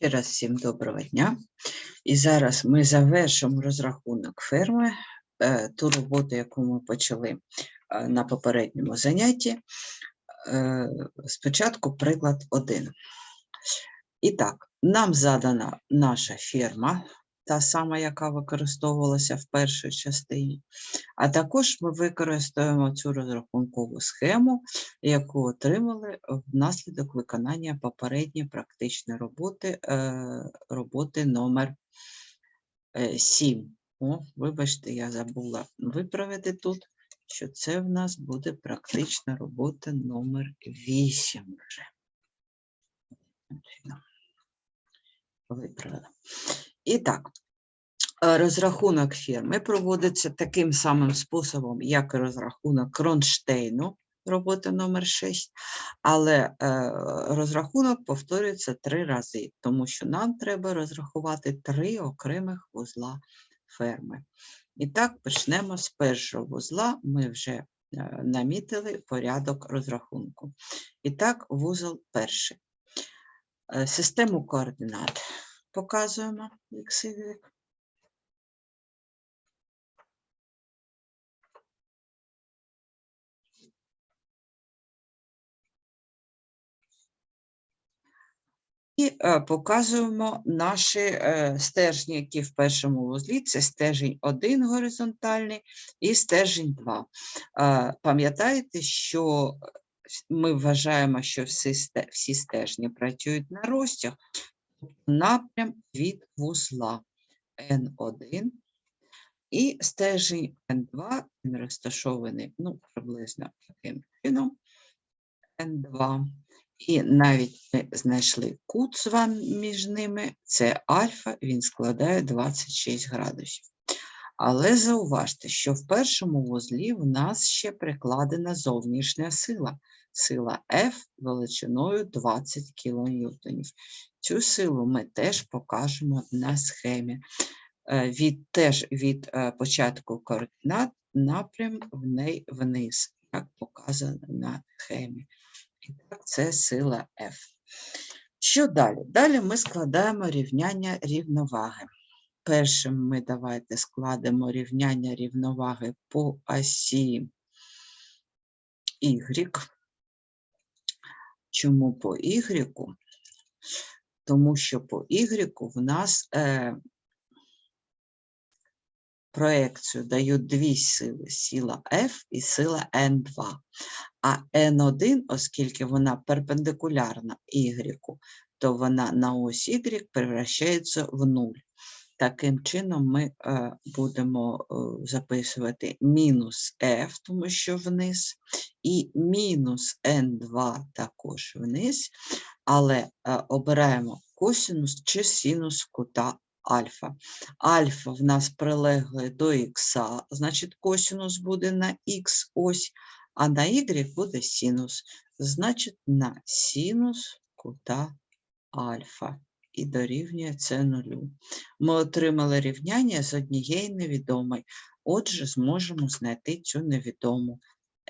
Ще раз всім доброго дня. І зараз ми завершимо розрахунок ферми, е, ту роботу, яку ми почали е, на попередньому занятті. Е, Спочатку приклад 1. І так, нам задана наша ферма, та сама, яка використовувалася в першій частині. А також ми використаємо цю розрахункову схему, яку отримали внаслідок виконання попередньої практичної роботи, е, роботи номер 7. О, вибачте, я забула виправити тут, що це в нас буде практична робота номер 8 вже. Виправила. І так, е, розрахунок фірми проводиться таким самим способом, як і розрахунок кронштейну, робота номер 6, але е, розрахунок повторюється три рази, тому що нам треба розрахувати три окремих вузла ферми. І так, почнемо з першого вузла. Ми вже е, намітили порядок розрахунку. І так, вузол перший. Систему координат показуємо X, Y. І е, показуємо наші е, стержні, які в першому вузлі. Це стержень 1 горизонтальний і стержень 2. Е, Пам'ятаєте, що ми вважаємо, що всі, всі стержні працюють на розтяг, напрям від вузла N1 і стержень N2 він розташований ну, приблизно таким чином N2. І навіть ми знайшли кут з вами між ними, це альфа, він складає 26 градусів. Але зауважте, що в першому вузлі в нас ще прикладена зовнішня сила. Сила F величиною 20 кН. Цю силу ми теж покажемо на схемі. Е, Від, теж від е, початку координат напрям в неї вниз, як показано на схемі. І так, це сила F. Що далі? Далі ми складаємо рівняння рівноваги. Першим ми давайте складемо рівняння рівноваги по осі Y. Чому по Y? Тому що по Y в нас е, проекцію дають дві сили: сила F і сила N2. А N1, оскільки вона перпендикулярна Y, то вона на ось Y превращається в 0. Таким чином ми е, будемо е, записувати мінус F, тому що вниз, і мінус N2 також вниз, але е, обираємо косинус чи синус кута альфа. Альфа в нас прилеглий до х, значить косинус буде на х ось, а на y буде синус, значить на синус кута альфа. І дорівнює це нулю. Ми отримали рівняння з однієї невідомої. Отже, зможемо знайти цю невідому.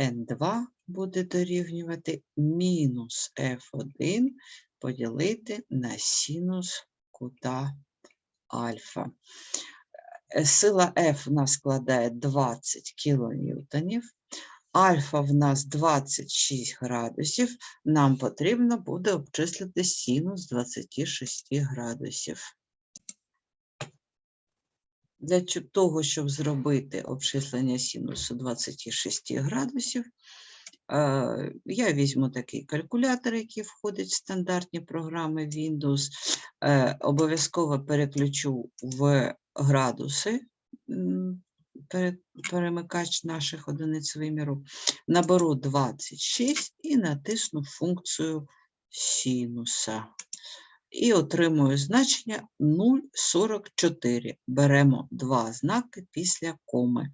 n2 буде дорівнювати мінус f1 поділити на синус кута альфа. Е, Сила F у нас складає 20 кілоньютонів. Альфа в нас 26 градусів. Нам потрібно буде обчислити синус 26 градусів. Для того, щоб зробити обчислення синусу 26 градусів, е, я візьму такий калькулятор, який входить в стандартні програми Windows. Е, Обов'язково переключу в градуси перемикач наших одиниць виміру. Наберу 26 і натисну функцію синуса. І отримую значення 0,44. Беремо два знаки після коми.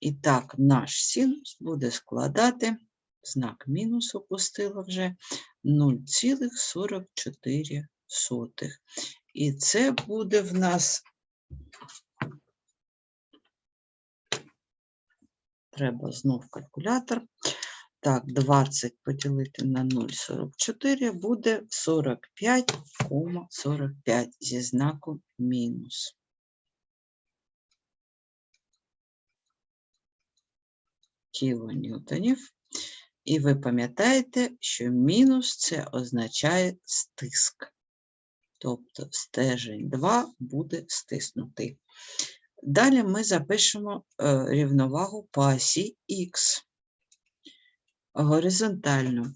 І так, наш синус буде складати, знак мінус опустила вже 0,44. І це буде в нас. Треба знов калькулятор. Так, 20 поділити на 0,44 буде 45,45 зі знаком мінус. Кілоньютонів. І ви пам'ятаєте, що мінус це означає стиск. Тобто стежень 2 буде стиснутий. Далі ми запишемо е, рівновагу по осі Х горизонтально.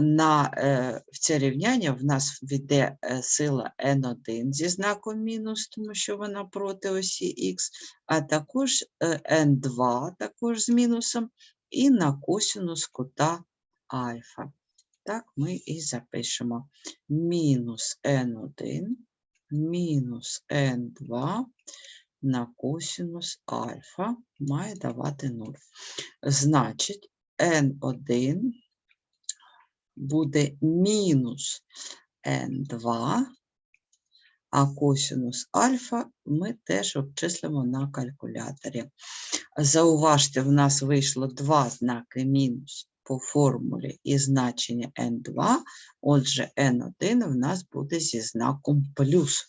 На е, в це рівняння в нас війде е, сила N1 зі знаком мінус, тому що вона проти осі Х, а також е, N2 також з мінусом, і на косинус кута альфа. Так ми і запишемо мінус N1 мінус N2 на косинус альфа має давати 0. Значить, N1 буде мінус N2, а косинус альфа ми теж обчислимо на калькуляторі. Зауважте, в нас вийшло два знаки мінус по формулі і значення N2, отже, N1 в нас буде зі знаком плюс.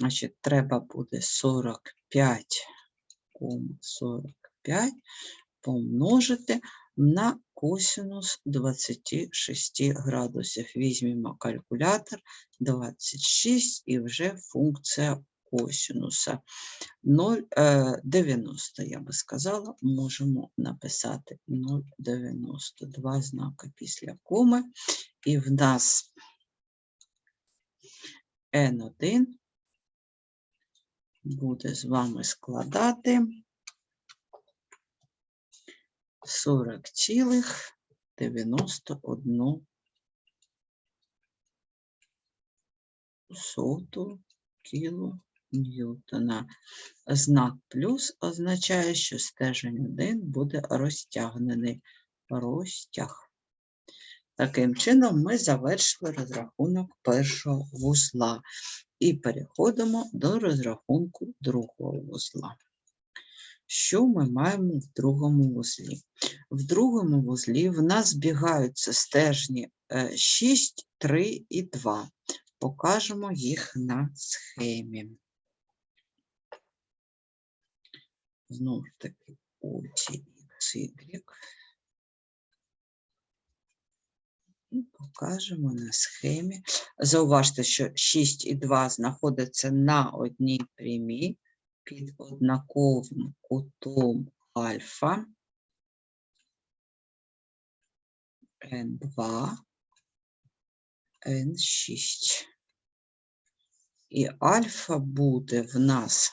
Значить, треба буде 45, 45 помножити на косинус 26 градусів. Візьмемо калькулятор 26 і вже функція косинуса 0,90, я би сказала, можемо написати 0,92 знака після коми. І в нас N1 буде з вами складати 40,91 соту кіло. Знак плюс означає, що стежень 1 буде розтягнений. Розтяг. Таким чином, ми завершили розрахунок першого вузла і переходимо до розрахунку другого вузла. Що ми маємо в другому вузлі? В другому вузлі в нас збігаються стежні 6, 3 і 2. Покажемо їх на схемі. Знову ж таки, оці XY. І покажемо на схемі. Зауважте, що 6 і 2 знаходяться на одній прямій під однаковим кутом альфа. N2, N6. І альфа буде в нас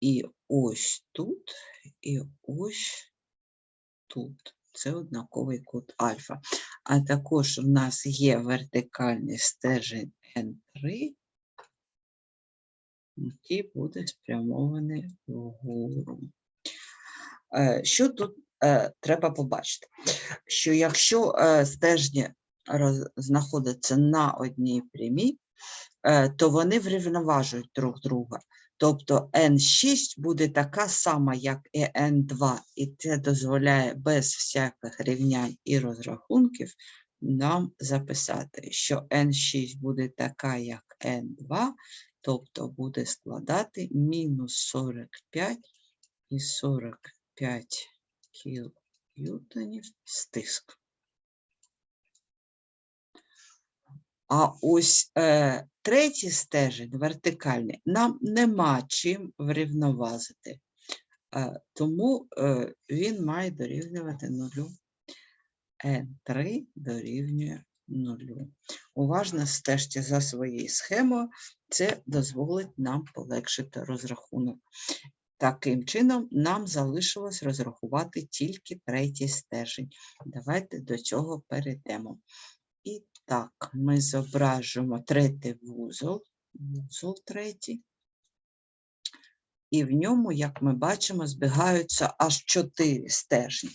і ось тут, і ось тут. Це однаковий кут альфа. А також в нас є вертикальний стержень N3, який буде спрямований вгору. Е, що тут е, треба побачити? Що якщо е, стежні знаходяться на одній прямій, то вони врівноважують друг друга. Тобто N6 буде така сама, як і N2, і це дозволяє без всяких рівнянь і розрахунків нам записати, що N6 буде така, як N2, тобто буде складати мінус 45 і 45 кілоньютонів стиск. А ось е, третій стежень вертикальний нам нема чим врівновазити, е, тому е, він має дорівнювати нулю. N3 дорівнює нулю. Уважно стежте за своєю схемою, це дозволить нам полегшити розрахунок. Таким чином, нам залишилось розрахувати тільки третій стежень. Давайте до цього перейдемо. І так, ми зображуємо третій вузол, вузол третій. І в ньому, як ми бачимо, збігаються аж чотири стежні,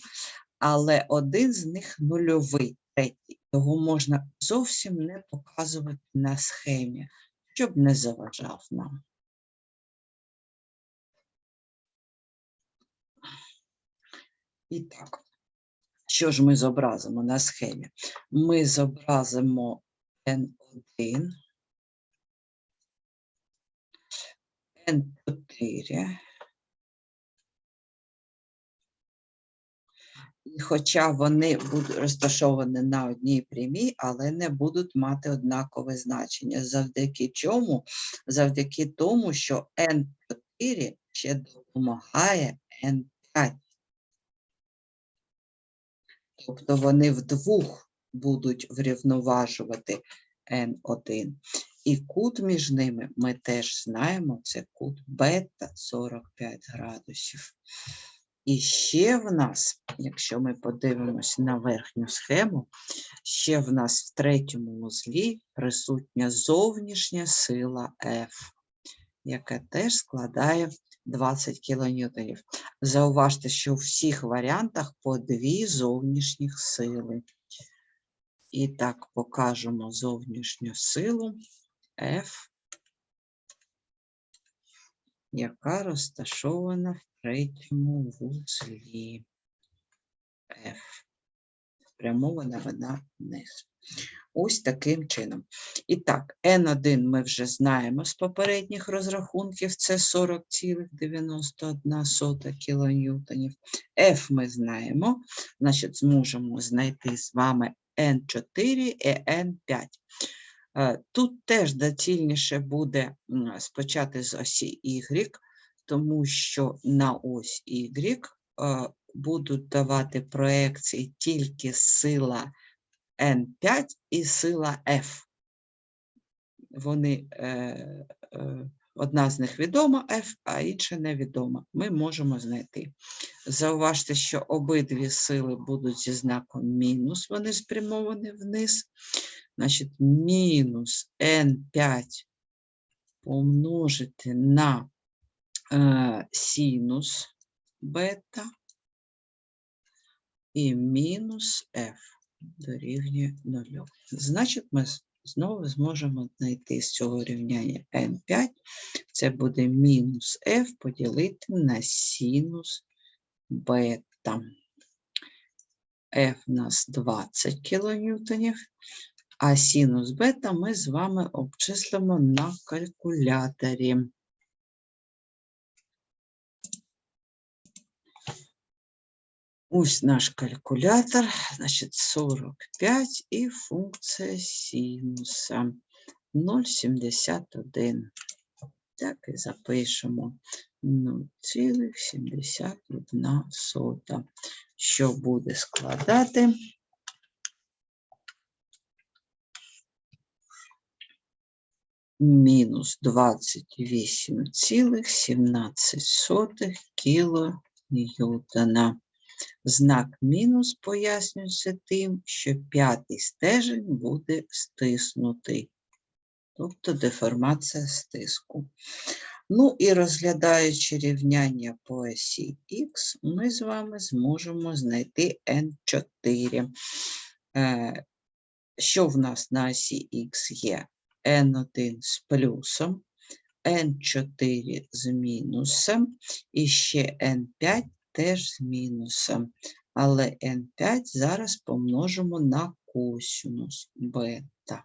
але один з них нульовий третій. Його можна зовсім не показувати на схемі, щоб не заважав нам. І так, що ж ми зобразимо на схемі? Ми зобразимо N1, N4. І хоча вони будуть розташовані на одній прямій, але не будуть мати однакове значення. Завдяки чому? Завдяки тому, що N4 ще допомагає N5. Тобто вони вдвох будуть врівноважувати N1. І кут між ними ми теж знаємо, це кут бета 45 градусів. І ще в нас, якщо ми подивимося на верхню схему, ще в нас в третьому вузлі присутня зовнішня сила F, яка теж складає 20 кН. Зауважте, що у всіх варіантах по дві зовнішніх сили. І так покажемо зовнішню силу F, яка розташована в третьому вузлі F. Спрямована вона вниз. Ось таким чином. І так, N1 ми вже знаємо з попередніх розрахунків, це 40,91 кілоньютонів. F ми знаємо, значить, зможемо знайти з вами N4 і N5. Е, Тут теж доцільніше буде спочати з осі Y, тому що на ось Y е, будуть давати проекції тільки сила N5 і сила F. Вони, е, е, одна з них відома F, а інша невідома. Ми можемо знайти. Зауважте, що обидві сили будуть зі знаком мінус, вони спрямовані вниз. Значить, мінус N5 помножити на е, синус бета і мінус F дорівнює 0. Значить, ми знову зможемо знайти з цього рівняння N5. Це буде мінус F поділити на синус бета. F у нас 20 кілоньютонів, а синус бета ми з вами обчислимо на калькуляторі. Ось наш калькулятор, значить 45 і функція синуса 0,71. Так і запишемо 0,71, що буде складати мінус 28,17 кіло Ньютона. Знак мінус пояснюється тим, що п'ятий стежень буде стиснутий, тобто деформація стиску. Ну і розглядаючи рівняння по осі Х, ми з вами зможемо знайти N4. Е, Що в нас на осі Х є? N1 з плюсом, N4 з мінусом і ще N5 теж з мінусом. Але N5 зараз помножимо на косинус бета.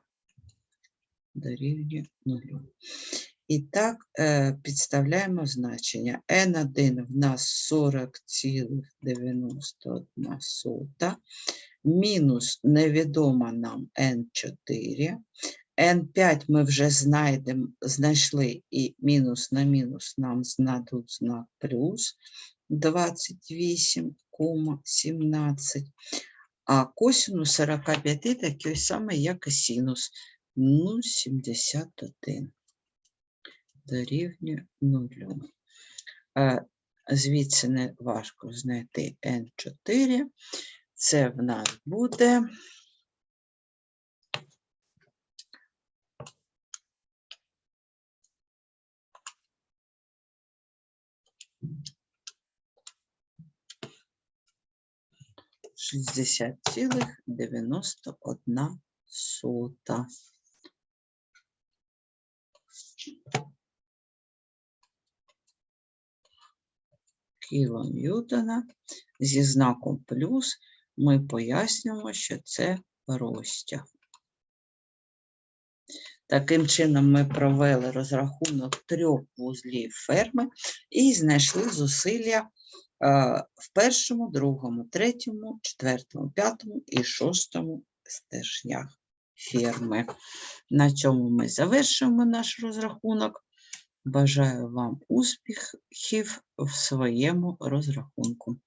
Дорівнює 0. І так, е, підставляємо значення. N1 в нас 40,91, мінус невідома нам N4. N5 ми вже знайдемо, знайшли, і мінус на мінус нам знайдуть знак плюс 28,17. А косинус 45 такий самий, як і синус. Ну, 71 дорівнює 0. Е, Звідси не важко знайти N4. Це в нас буде шістдесят цілих дев'яносто одна сота. Кілоньютона зі знаком плюс ми пояснюємо, що це розтяг. Таким чином, ми провели розрахунок трьох вузлів ферми і знайшли зусилля в першому, другому, третьому, четвертому, п'ятому і шостому стержнях фірми. На цьому ми завершуємо наш розрахунок. Бажаю вам успіхів в своєму розрахунку.